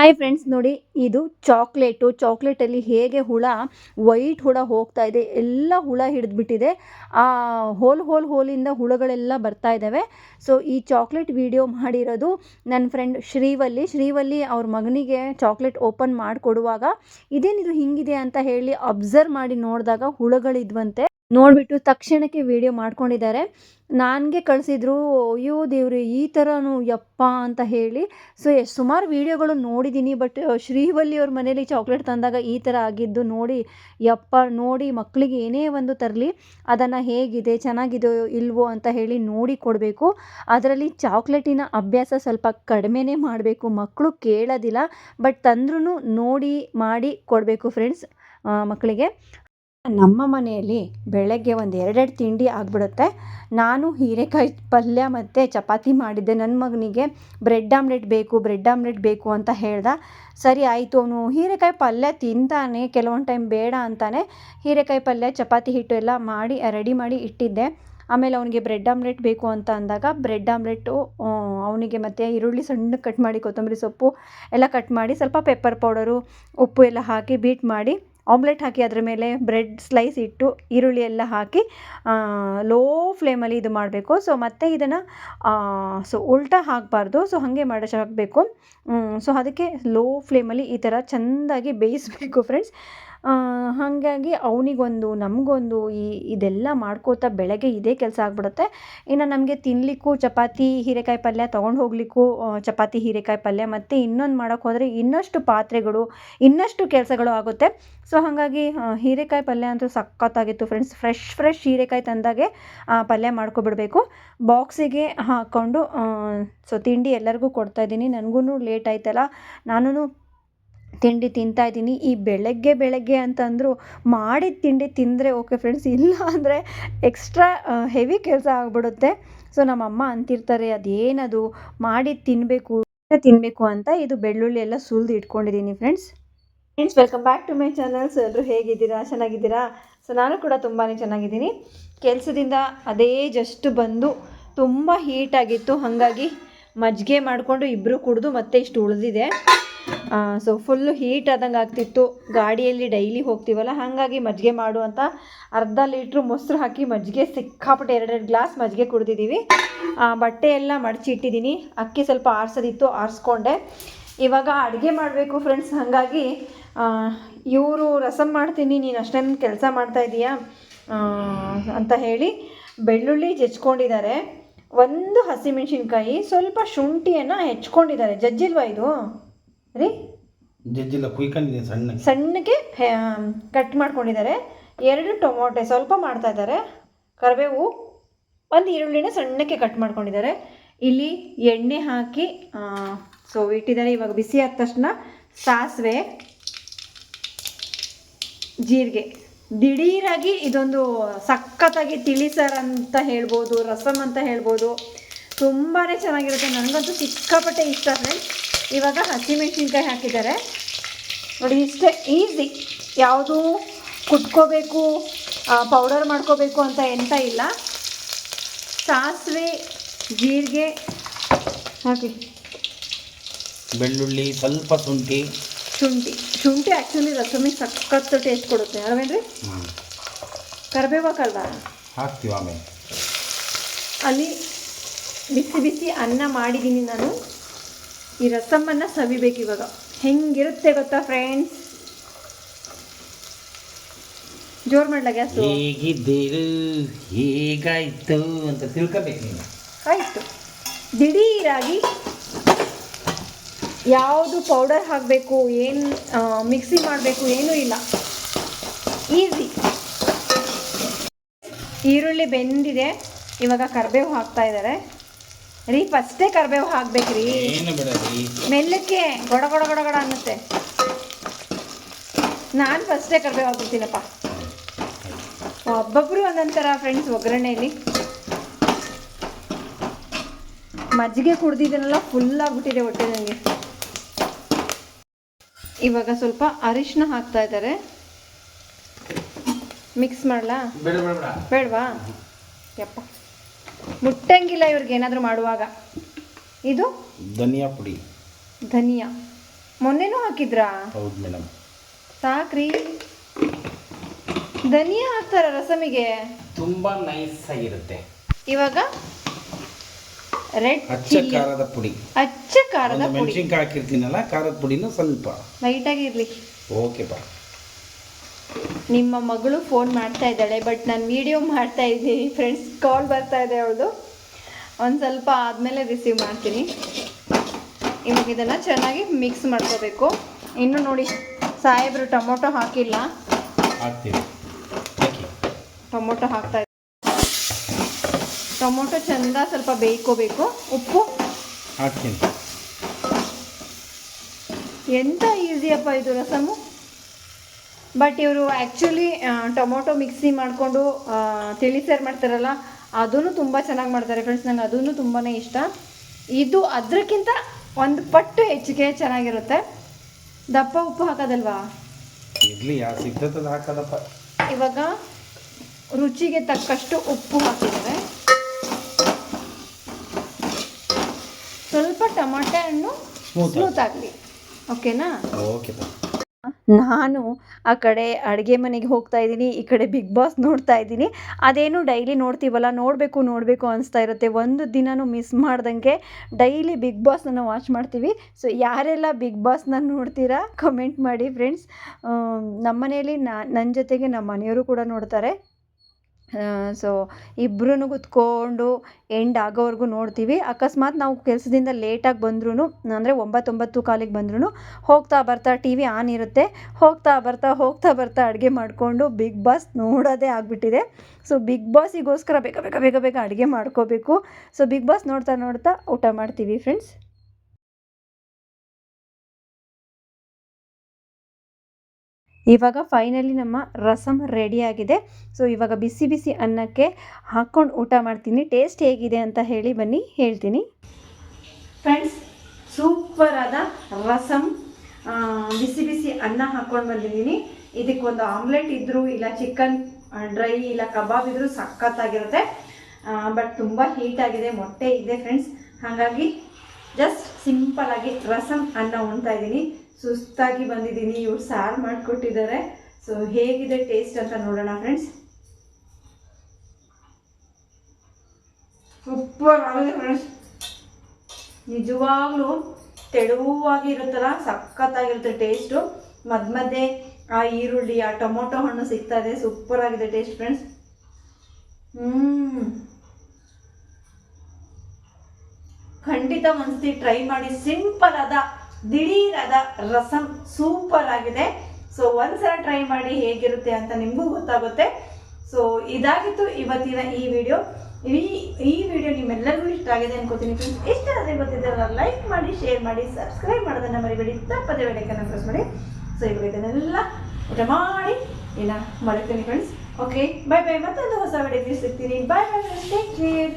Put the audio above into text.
Hi friends ನೋಡಿ ಇದು chocolate. ಚಾಕ್ಲೇಟಲ್ಲಿ ಹೇಗೆ ಹುಳ, ವೈಟ್ ಹುಳ ಹೋಗ್ತಾ ಇದೆ, ಎಲ್ಲ ಹುಳ ಹಿಡಿದ್ಬಿಟ್ಟಿದೆ. ಆ ಹೋಲ್ ಹೋಲ್ ಹೋಲಿಂದ ಹುಳಗಳೆಲ್ಲ ಬರ್ತಾ ಇದ್ದಾವೆ. ಸೊ ಈ ಚಾಕ್ಲೇಟ್ ವಿಡಿಯೋ ಮಾಡಿರೋದು ನನ್ನ ಫ್ರೆಂಡ್ ಶ್ರೀವಲ್ಲಿ. ಶ್ರೀವಲ್ಲಿ ಅವ್ರ ಮಗನಿಗೆ ಚಾಕ್ಲೇಟ್ ಓಪನ್ ಮಾಡಿಕೊಡುವಾಗ, ಇದೇನಿದು ಹಿಂಗಿದೆ ಅಂತ ಹೇಳಿ ಅಬ್ಸರ್ವ್ ಮಾಡಿ ನೋಡಿದಾಗ ಹುಳಗಳಿದ್ವಂತೆ. ನೋಡಿಬಿಟ್ಟು ತಕ್ಷಣಕ್ಕೆ ವಿಡಿಯೋ ಮಾಡ್ಕೊಂಡಿದ್ದಾರೆ. ನನಗೆ ಕಳಿಸಿದ್ರು, ಅಯ್ಯೋ ದೇವ್ರೆ, ಈ ಥರನೂ ಯಪ್ಪ ಅಂತ ಹೇಳಿ. ಸೊ ಎಷ್ಟು ಸುಮಾರು ವೀಡಿಯೋಗಳು ನೋಡಿದ್ದೀನಿ ಬಟ್ ಶ್ರೀವಲ್ಲಿ ಅವ್ರ ಮನೇಲಿ ಚಾಕ್ಲೇಟ್ ತಂದಾಗ ಈ ಥರ ಆಗಿದ್ದು ನೋಡಿ, ಯಪ್ಪ ನೋಡಿ ಮಕ್ಕಳಿಗೆ ಏನೇ ಒಂದು ತರಲಿ, ಅದನ್ನು ಹೇಗಿದೆ, ಚೆನ್ನಾಗಿದೆಯೋ ಇಲ್ವೋ ಅಂತ ಹೇಳಿ ನೋಡಿ ಕೊಡಬೇಕು. ಅದರಲ್ಲಿ ಚಾಕ್ಲೇಟಿನ ಅಭ್ಯಾಸ ಸ್ವಲ್ಪ ಕಡಿಮೆನೇ ಮಾಡಬೇಕು. ಮಕ್ಕಳು ಕೇಳೋದಿಲ್ಲ ಬಟ್ ತಂದ್ರೂ ನೋಡಿ ಮಾಡಿ ಕೊಡಬೇಕು ಫ್ರೆಂಡ್ಸ್ ಮಕ್ಕಳಿಗೆ ನಮ್ಮ ಮನೆಯಲ್ಲಿ ಬೆಳಗ್ಗೆ ಒಂದು ಎರಡೆರಡು ತಿಂಡಿ ಆಗಿಬಿಡುತ್ತೆ. ನಾನು ಹೀರೆಕಾಯಿ ಪಲ್ಯ ಮತ್ತು ಚಪಾತಿ ಮಾಡಿದ್ದೆ. ನನ್ನ ಮಗನಿಗೆ ಬ್ರೆಡ್ ಆಮ್ಲೆಟ್ ಬೇಕು, ಬ್ರೆಡ್ ಆಮ್ಲೆಟ್ ಬೇಕು ಅಂತ ಹೇಳ್ದ. ಸರಿ, ಆಯಿತು. ಅವನು ಹೀರೆಕಾಯಿ ಪಲ್ಯ ತಿಂತಾನೆ, ಕೆಲವೊಂದು ಟೈಮ್ ಬೇಡ ಅಂತಾನೆ ಹೀರೆಕಾಯಿ ಪಲ್ಯ, ಚಪಾತಿ ಹಿಟ್ಟು ಎಲ್ಲ ಮಾಡಿ, ರೆಡಿ ಮಾಡಿ ಇಟ್ಟಿದ್ದೆ. ಆಮೇಲೆ ಅವನಿಗೆ ಬ್ರೆಡ್ ಆಮ್ಲೆಟ್ ಬೇಕು ಅಂತ ಅಂದಾಗ ಬ್ರೆಡ್ ಆಮ್ಲೆಟ್ಟು ಅವನಿಗೆ ಮತ್ತು ಈರುಳ್ಳಿ ಸಣ್ಣ ಕಟ್ ಮಾಡಿ ಕೊತ್ತಂಬರಿ ಸೊಪ್ಪು ಎಲ್ಲ ಕಟ್ ಮಾಡಿ ಸ್ವಲ್ಪ ಪೆಪ್ಪರ್ ಪೌಡರು, ಉಪ್ಪು ಎಲ್ಲ ಹಾಕಿ ಬೀಟ್ ಮಾಡಿ ಆಮ್ಲೆಟ್ ಹಾಕಿ ಅದರ ಮೇಲೆ ಬ್ರೆಡ್ ಸ್ಲೈಸ್ ಇಟ್ಟು ಈರುಳ್ಳಿ ಎಲ್ಲ ಹಾಕಿ ಲೋ ಫ್ಲೇಮಲ್ಲಿ ಇದು ಮಾಡಬೇಕು. ಸೊ ಮತ್ತೆ ಇದನ್ನು ಸೊ ಉಲ್ಟಾ ಹಾಕಬಾರ್ದು. ಸೊ ಹಾಗೆ ಮಾಡಬೇಕು ಸೊ ಅದಕ್ಕೆ ಲೋ ಫ್ಲೇಮಲ್ಲಿ ಈ ಥರ ಚೆಂದಾಗಿ ಬೇಯಿಸಬೇಕು ಫ್ರೆಂಡ್ಸ್ ಹಾಗಾಗಿ ಅವನಿಗೊಂದು, ನಮಗೊಂದು ಈ, ಇದೆಲ್ಲ ಮಾಡ್ಕೋತಾ ಬೆಳಗ್ಗೆ ಇದೇ ಕೆಲಸ ಆಗಿಬಿಡುತ್ತೆ. ಇನ್ನು ನಮಗೆ ತಿನ್ನಲಿಕ್ಕೂ ಚಪಾತಿ ಹೀರೆಕಾಯಿ ಪಲ್ಯ ತೊಗೊಂಡು ಹೋಗಲಿಕ್ಕೂ ಚಪಾತಿ ಹೀರೆಕಾಯಿ ಪಲ್ಯ ಮತ್ತು ಇನ್ನೊಂದು ಮಾಡೋಕ್ಕೆ ಹೋದರೆ ಇನ್ನಷ್ಟು ಪಾತ್ರೆಗಳು, ಇನ್ನಷ್ಟು ಕೆಲಸಗಳು ಆಗುತ್ತೆ. ಸೊ, ಹಾಗಾಗಿ ಹೀರೆಕಾಯಿ ಪಲ್ಯ ಅಂತೂ ಸಖತ್ತಾಗಿತ್ತು ಫ್ರೆಂಡ್ಸ್. ಫ್ರೆಶ್ ಫ್ರೆಶ್ ಹೀರೆಕಾಯಿ ತಂದಾಗೆ ಪಲ್ಯ ಮಾಡ್ಕೊಬಿಡಬೇಕು. ಬಾಕ್ಸಿಗೆ ಹಾಕ್ಕೊಂಡು ಸೊ, ತಿಂಡಿ ಎಲ್ಲರಿಗೂ ಕೊಡ್ತಾಯಿದ್ದೀನಿ ನನಗೂ ಲೇಟ್ ಆಯ್ತಲ್ಲ. ನಾನು ತಿಂಡಿ ತಿಂತಾ ಇದ್ದೀನಿ. ಈ ಬೆಳಗ್ಗೆ ಬೆಳಗ್ಗೆ ಅಂತಂದರೂ ಮಾಡಿದ ತಿಂಡಿ ತಿಂದರೆ ಓಕೆ ಫ್ರೆಂಡ್ಸ್. ಇಲ್ಲ ಅಂದರೆ ಎಕ್ಸ್ಟ್ರಾ ಹೆವಿ ಕೆಲಸ ಆಗಿಬಿಡುತ್ತೆ. ಸೊ ನಮ್ಮಮ್ಮ ಅಂತಿರ್ತಾರೆ, ಅದೇನದು? ಮಾಡಿ ತಿನ್ನಬೇಕು ತಿನ್ನಬೇಕು ಅಂತ ಇದು ಬೆಳ್ಳುಳ್ಳಿ ಎಲ್ಲ ಸುಲಿದು ಇಟ್ಕೊಂಡಿದ್ದೀನಿ friends. Friends, welcome back to my channels ಎಲ್ಲರೂ ಹೇಗಿದ್ದೀರಾ? ಚೆನ್ನಾಗಿದ್ದೀರಾ? ಸೊ ನಾನು ಕೂಡ ತುಂಬಾ ಚೆನ್ನಾಗಿದ್ದೀನಿ. ಕೆಲಸದಿಂದ ಅದೇ ಜಸ್ಟ್ ಬಂದು ತುಂಬ ಹೀಟಾಗಿತ್ತು ಹಾಗಾಗಿ ಮಜ್ಜಿಗೆ ಮಾಡಿಕೊಂಡು ಇಬ್ಬರು ಕುಡಿದು ಮತ್ತೆ ಇಷ್ಟು ಉಳಿದಿದೆ. ಸೊ ಫುಲ್ಲು ಹೀಟ್ ಆದಂಗೆ ಆಗ್ತಿತ್ತು. ಗಾಡಿಯಲ್ಲಿ ಡೈಲಿ ಹೋಗ್ತೀವಲ್ಲ, ಹಾಗಾಗಿ ಮಜ್ಜಿಗೆ ಮಾಡು ಅಂತ ಅರ್ಧ ಲೀಟ್ರು ಮೊಸರು ಹಾಕಿ ಮಜ್ಜಿಗೆ ಸಿಕ್ಕಾಪಟ್ಟೆ ಎರಡೆರಡು ಗ್ಲಾಸ್ ಮಜ್ಜಿಗೆ ಕುಡಿದಿದ್ದೀವಿ. ಬಟ್ಟೆ ಎಲ್ಲ ಮಡಚಿ ಇಟ್ಟಿದ್ದೀನಿ. ಅಕ್ಕಿ ಸ್ವಲ್ಪ ಆರಿಸೋದಿತ್ತು, ಆರಿಸ್ಕೊಂಡೆ. ಇವಾಗ ಅಡುಗೆ ಮಾಡಬೇಕು ಫ್ರೆಂಡ್ಸ್ ಹಾಗಾಗಿ ಇವರು ರಸಂ ಮಾಡ್ತೀನಿ, ನೀನು ಅಷ್ಟೊಂದು ಕೆಲಸ ಮಾಡ್ತಾ ಇದೀಯಾ? ಅಂತ ಹೇಳಿ ಬೆಳ್ಳುಳ್ಳಿ ಜಜ್ಕೊಂಡಿದ್ದಾರೆ. ಒಂದು ಹಸಿಮೆಣ್ಸಿನ್ಕಾಯಿ ಸ್ವಲ್ಪ ಶುಂಠಿಯನ್ನು ಹೆಚ್ಕೊಂಡಿದ್ದಾರೆ. ಜಜ್ಜಿಲ್ವಾ ಇದು? ರೀ? ಜಜ್ಜಿಲ್ಲ ಕುಯ್ಕೊಂಡಿದ್ದೀನಿ ಸಣ್ಣ ಸಣ್ಣಗೆ ಕಟ್ ಮಾಡ್ಕೊಂಡಿದ್ದಾರೆ. ಎರಡು ಟೊಮೊಟೆ ಸ್ವಲ್ಪ ಮಾಡ್ತಾ ಇದ್ದಾರೆ. ಕರಿಬೇವು ಒಂದು ಈರುಳ್ಳಿನ ಸಣ್ಣಕ್ಕೆ ಕಟ್ ಮಾಡ್ಕೊಂಡಿದ್ದಾರೆ. ಇಲ್ಲಿ ಎಣ್ಣೆ ಹಾಕಿ ಸೊ ಇಟ್ಟಿದ್ದಾರೆ. ಇವಾಗ ಬಿಸಿ ಆದ ತಕ್ಷಣ ಸಾಸಿವೆ ಜೀರಿಗೆ. ದಿಢೀರಾಗಿ ಇದೊಂದು ಸಖತ್ತಾಗಿ ತಿಳಿಸರ್ ಅಂತ ಹೇಳ್ಬೋದು ರಸಮ್ ಅಂತ ಹೇಳ್ಬೋದು. ತುಂಬಾ ಚೆನ್ನಾಗಿರುತ್ತೆ. ನನಗಂತೂ ಸಿಕ್ಕಾಪಟ್ಟೆ ಇಷ್ಟ ಫ್ರೆಂಡ್ಸ್ ಇವಾಗ ಹಸಿಮೆಣ್ಸಿನ್ಕಾಯಿ ಹಾಕಿದ್ದಾರೆ. ನೋಡಿ ಇಷ್ಟೇ ಈಸಿ ಯಾವುದು ಕುಟ್ಕೋಬೇಕು ಪೌಡರ್ ಮಾಡ್ಕೋಬೇಕು ಅಂತ ಎಂತ ಇಲ್ಲ. ಸಾಸಿವೆ ಜೀರಿಗೆ ಹಾಕಿ. ಬೆಳ್ಳುಳ್ಳಿ ಸ್ವಲ್ಪ ಶುಂಠಿ. ಶುಂಠಿ. ಶುಂಠಿ ಆ್ಯಕ್ಚುಲಿ ರಸಮಿಗೆ ಸಖತ್ತು ಟೇಸ್ಟ್ ಕೊಡುತ್ತೆ ಅಲ್ವೇನ್ರಿ? ಕರಿಬೇವಾಕಲ್ವಾ ಹಾಕ್ತೀವಿ ಆಮೇಲೆ. ಅಲ್ಲಿ ಬಿಸಿ ಬಿಸಿ ಅನ್ನ ಮಾಡಿದ್ದೀನಿ ನಾನು. ಈ ರಸಮ್ಮನ್ನು ಸವಿಬೇಕು ಇವಾಗ. ಹೆಂಗಿರುತ್ತೆ ಗೊತ್ತಾ ಫ್ರೆಂಡ್ಸ್ ಜೋರು ಮಾಡ್ಲ ಗ್ಯಾಸ್? ಹೇಗಿದ್ದೀರು? ಹೇಗಾಯ್ತು ಅಂತ ತಿಳ್ಕೊಬೇಕು ನೀನು. ಆಯಿತು. ದಿಢೀರಾಗಿ ಯಾವುದು ಪೌಡರ್ ಹಾಕಬೇಕು ಏನು ಮಿಕ್ಸಿ ಮಾಡಬೇಕು ಏನೂ ಇಲ್ಲ. ಈಸಿ ಈರುಳ್ಳಿ ಬೆಂದಿದೆ. ಇವಾಗ ಕರಿಬೇವು ಹಾಕ್ತಾ ಇದ್ದಾರೆ. ರೀ ಫಸ್ಟೇ ಕರ್ಬೇವು ಹಾಕ್ಬೇಕ್ರಿ. ಏನು ಬಿಡರಿ ಮೆಲ್ಲಕ್ಕೆ ಗೊಡ ಗೊಡ ಗೊಡ ಗೊಡ ಅನ್ನುತ್ತೆ. ನಾನು ಫಸ್ಟೇ ಕರ್ಬೇವು ಹಾಕ್ಬಿಡ್ತೀನಪ್ಪ. ಒಬ್ಬೊಬ್ರು ಒಂದೊಂದು ಥರ ಫ್ರೆಂಡ್ಸ್ ಒಗ್ಗರಣೆಯಲ್ಲಿ ಮಜ್ಜಿಗೆ ಕುಡ್ದಿದ್ದನ್ನೆಲ್ಲ ಫುಲ್ ಆಗ್ಬಿಟ್ಟಿದೆ ಹೊಟ್ಟೆ ನನಗೆ ಇವಾಗ ಸ್ವಲ್ಪ ಅರಿಶಿನ ಹಾಕ್ತಾ ಇದ್ದಾರೆ. ಮಿಕ್ಸ್ ಮಾಡಲಾ? ಬೇಡ ಬೇಡ ಬೇಡ. ಬೇಡವಾ? ಯಪ್ಪ. ಮುಟ್ಟಂಗಿಲ್ಲ ಇವ್ರಿಗೆ ಏನಾದರೂ ಮಾಡುವಾಗ. ಇದು? ಧನಿಯಾ ಪುಡಿ. ಧನಿಯಾ. ಮೊನ್ನೆನೂ ಹಾಕಿದ್ರಾ? ಹೌದು ಮೇಡಮ್. ಸಾಕ್ರಿ. ಧನಿಯಾ ಹಾಕ್ತಾರ ರಸಮಿಗೆ? ತುಂಬಾ ನೈಸ್ ಆಗಿರುತ್ತೆ. ಇವಾಗ ರೆಡ್ ಅಚ್ಚ ಚಿಲ್ಲಿ. ಖಾರದ ಪುಡಿ. ಅಚ್ಚ ಖಾರದ ಪುಡಿ. ಮೆಣಸಿನ್ಕಾಯಿ ಹಾಕಿರ್ತೀನಲ್ಲ ಖಾರದ ಪುಡಿನೂ ಸ್ವಲ್ಪ. ಲೈಟಾಗಿ ಇರಲಿ. ಓಕೆಪ್ಪ ನಿಮ್ಮ ಮಗಳು ಫೋನ್ ಮಾಡ್ತಾ ಇದ್ದಾಳೆ ಬಟ್ ನಾನು ವಿಡಿಯೋ ಮಾಡ್ತಾ ಇದ್ದೀನಿ. ಫ್ರೆಂಡ್ಸ್ ಕಾಲ್ ಬರ್ತಾ ಇದೆ ಅವಳು ಒಂದು ಸ್ವಲ್ಪ ಆದಮೇಲೆ ರಿಸೀವ್ ಮಾಡ್ತೀನಿ. ಇವಾಗ ಇದನ್ನು ಚೆನ್ನಾಗಿ ಮಿಕ್ಸ್ ಮಾಡ್ಕೋಬೇಕು. ಇನ್ನು ನೋಡಿ ಸಾಹೇಬರು ಟೊಮೊಟೊ ಹಾಕಿಲ್ಲ. ಟೊಮೊಟೊ ಹಾಕ್ತಾ ಇದ್ದೀನಿ ಟೊಮೊಟೊ ಚೆಂದ ಸ್ವಲ್ಪ ಬೇಯ್ಕೋಬೇಕು. ಉಪ್ಪು? ಹಾಕ್ತೀನಿ. ಎಂಥ ಈಸಿಯಪ್ಪ ಇದು ರಸಮು? ಬಟ್ ಇವರು ಆ್ಯಕ್ಚುಲಿ ಟೊಮೊಟೊ ಮಿಕ್ಸಿ ಮಾಡಿಕೊಂಡು ತಿಳಿಸಾರು ಮಾಡ್ತಾರಲ್ಲ ಅದೂ ತುಂಬ ಚೆನ್ನಾಗಿ ಮಾಡ್ತಾರೆ ಫ್ರೆಂಡ್ಸ್ ನಂಗೆ ಅದೂ ತುಂಬಾ ಇಷ್ಟ. ಇದು ಅದಕ್ಕಿಂತ ಒಂದು ಪಟ್ಟು ಹೆಚ್ಚಿಗೆ ಚೆನ್ನಾಗಿರುತ್ತೆ. ದಪ್ಪ ಉಪ್ಪು ಹಾಕೋದಲ್ವಾ? ಇರಲಿ ಹಾಕದಪ್ಪ. ಇವಾಗ ರುಚಿಗೆ ತಕ್ಕಷ್ಟು ಉಪ್ಪು ಹಾಕಿದ್ದಾರೆ. ಸ್ವಲ್ಪ ಟೊಮಾಟೆ ಹಣ್ಣು ಸ್ಮೂತ್ ಆಗಲಿ. ಓಕೆನಾ ಓಕೆಪ್ಪ ನಾನು ಆ ಕಡೆ ಅಡುಗೆ ಮನೆಗೆ ಹೋಗ್ತಾ ಇದ್ದೀನಿ, ಈ ಕಡೆ ಬಿಗ್ ಬಾಸ್ ನೋಡ್ತಾ ಇದ್ದೀನಿ. ಅದೇನು ಡೈಲಿ ನೋಡ್ತೀವಲ್ಲ, ನೋಡಬೇಕು ನೋಡಬೇಕು ಅನಿಸ್ತಾ ಇರುತ್ತೆ. ಒಂದು ದಿನನೂ ಮಿಸ್ ಮಾಡ್ದಂಗೆ ಡೈಲಿ ಬಿಗ್ ಬಾಸನ್ನು ವಾಚ್ ಮಾಡ್ತೀವಿ. ಸೊ ಯಾರೆಲ್ಲ ಬಿಗ್ ಬಾಸ್ನ ನೋಡ್ತೀರಾ ಕಮೆಂಟ್ ಮಾಡಿ ಫ್ರೆಂಡ್ಸ್ ನಮ್ಮ ಮನೆಯಲ್ಲಿ ನನ್ನ ಜೊತೆಗೆ ನಮ್ಮ ಮನೆಯವರು ಕೂಡ ನೋಡ್ತಾರೆ. ಸೊ ಇಬ್ಬರೂ ಕೂತ್ಕೊಂಡು ಎಂಡ್ ಆಗೋವರೆಗೂ ನೋಡ್ತೀವಿ. ಅಕಸ್ಮಾತ್ ನಾವು ಕೆಲಸದಿಂದ ಲೇಟಾಗಿ ಬಂದ್ರೂ ಅಂದರೆ ಒಂಬತ್ತೊಂಬತ್ತು ಕಾಲಿಗೆ ಬಂದ್ರೂ ಹೋಗ್ತಾ ಬರ್ತಾ ಟಿ ವಿ ಆನ್ ಇರುತ್ತೆ. ಹೋಗ್ತಾ ಬರ್ತಾ ಹೋಗ್ತಾ ಬರ್ತಾ ಅಡುಗೆ ಮಾಡಿಕೊಂಡು ಬಿಗ್ ಬಾಸ್ ನೋಡೋದೇ ಆಗಿಬಿಟ್ಟಿದೆ. ಸೊ ಬಿಗ್ ಬಾಸಿಗೋಸ್ಕರ ಬೇಗ ಬೇಗ ಬೇಗ ಬೇಗ ಅಡುಗೆ ಮಾಡ್ಕೋಬೇಕು. ಸೊ ಬಿಗ್ ಬಾಸ್ ನೋಡ್ತಾ ನೋಡ್ತಾ ಊಟ ಮಾಡ್ತೀವಿ ಫ್ರೆಂಡ್ಸ್ ಇವಾಗ ಫೈನಲಿ ನಮ್ಮ ರಸಮ್ ರೆಡಿಯಾಗಿದೆ ಸೊ ಇವಾಗ ಬಿಸಿ ಬಿಸಿ ಅನ್ನಕ್ಕೆ ಹಾಕ್ಕೊಂಡು ಊಟ ಮಾಡ್ತೀನಿ. ಟೇಸ್ಟ್ ಹೇಗಿದೆ ಅಂತ ಹೇಳಿ ಬನ್ನಿ, ಹೇಳ್ತೀನಿ. ಫ್ರೆಂಡ್ಸ್ ಸೂಪರ್ ಆದ ರಸಮ್ ಬಿಸಿ ಬಿಸಿ ಅನ್ನ ಹಾಕ್ಕೊಂಡು ಬಂದಿದ್ದೀನಿ. ಇದಕ್ಕೆ ಒಂದು ಆಮ್ಲೆಟ್ ಇದ್ದರೂ ಇಲ್ಲ ಚಿಕನ್ ಡ್ರೈ ಇಲ್ಲ ಕಬಾಬ್ ಇದ್ದರೂ ಸಖತ್ತಾಗಿರುತ್ತೆ. ಬಟ್ ತುಂಬ ಹೀಟ್ ಆಗಿದೆ, ಮೊಟ್ಟೆ ಇದೆ ಫ್ರೆಂಡ್ಸ್ ಹಾಗಾಗಿ ಜಸ್ಟ್ ಸಿಂಪಲ್ ಆಗಿ ರಸಮ್ ಅನ್ನ ಉಣ್ತಾ ಇದ್ದೀನಿ. ಸುಸ್ತಾಗಿ ಬಂದಿದ್ದೀನಿ. ಇವ್ರು ಸಾರು ಮಾಡಿಕೊಟ್ಟಿದ್ದಾರೆ. ಸೊ ಹೇಗಿದೆ ಟೇಸ್ಟ್ ಅಂತ ನೋಡೋಣ ಫ್ರೆಂಡ್ಸ್ ಸೂಪರ್ ಆಗಿದೆ ಫ್ರೆಂಡ್ಸ್ ನಿಜವಾಗ್ಲೂ ತೆಳುವಾಗಿ ಇರುತ್ತಲ್ಲ ಸಖತ್ತಾಗಿರುತ್ತೆ ಟೇಸ್ಟು ಮಧ್ಯ ಮಧ್ಯೆ ಆ ಈರುಳ್ಳಿ, ಆ ಟೊಮೊಟೊ ಹಣ್ಣು ಸಿಗ್ತಾ ಇದೆ. ಸೂಪರ್ ಆಗಿದೆ ಟೇಸ್ಟ್ ಫ್ರೆಂಡ್ಸ್ ಹ್ಮ್. ಖಂಡಿತ ಒಂದ್ಸತಿ ಟ್ರೈ ಮಾಡಿ ಸಿಂಪಲ್ ಆದ ದಿಢೀರಾದ ರಸಂ ಸೂಪರ್ ಆಗಿದೆ. ಸೊ ಒಂದ್ಸಲ ಟ್ರೈ ಮಾಡಿ ಹೇಗಿರುತ್ತೆ ಅಂತ ನಿಮಗೂ ಗೊತ್ತಾಗುತ್ತೆ. ಸೊ ಇದಾಗಿತ್ತು ಇವತ್ತಿನ ಈ ವಿಡಿಯೋ ಈ ಈ ವಿಡಿಯೋ ನಿಮ್ಮೆಲ್ಲರಿಗೂ ಇಷ್ಟ ಆಗಿದೆ ಅನ್ಕೋತೀನಿ ಫ್ರೆಂಡ್ಸ್ ಇಷ್ಟ ಆದರೆ ಗೊತ್ತಿದ್ದಲ್ಲ ಲೈಕ್ ಮಾಡಿ ಶೇರ್ ಮಾಡಿ ಸಬ್ಸ್ಕ್ರೈಬ್ ಮಾಡೋದನ್ನು ಮರಿಬೇಡಿ. ತಪ್ಪದೇ ಬೆಳಕನ್ನು ಪ್ರೆಸ್ ಮಾಡಿ. ಸೊ ಇವಾಗ ಇದನ್ನೆಲ್ಲ ಊಟ ಮಾಡಿ ಇನ್ನು ಮರಿತೀನಿ ಫ್ರೆಂಡ್ಸ್ ಓಕೆ ಬೈ ಬೈ ಮತ್ತೊಂದು ಹೊಸ ವಿಡಿಯೋ ಸಿಗ್ತೀನಿ. Bye bye take care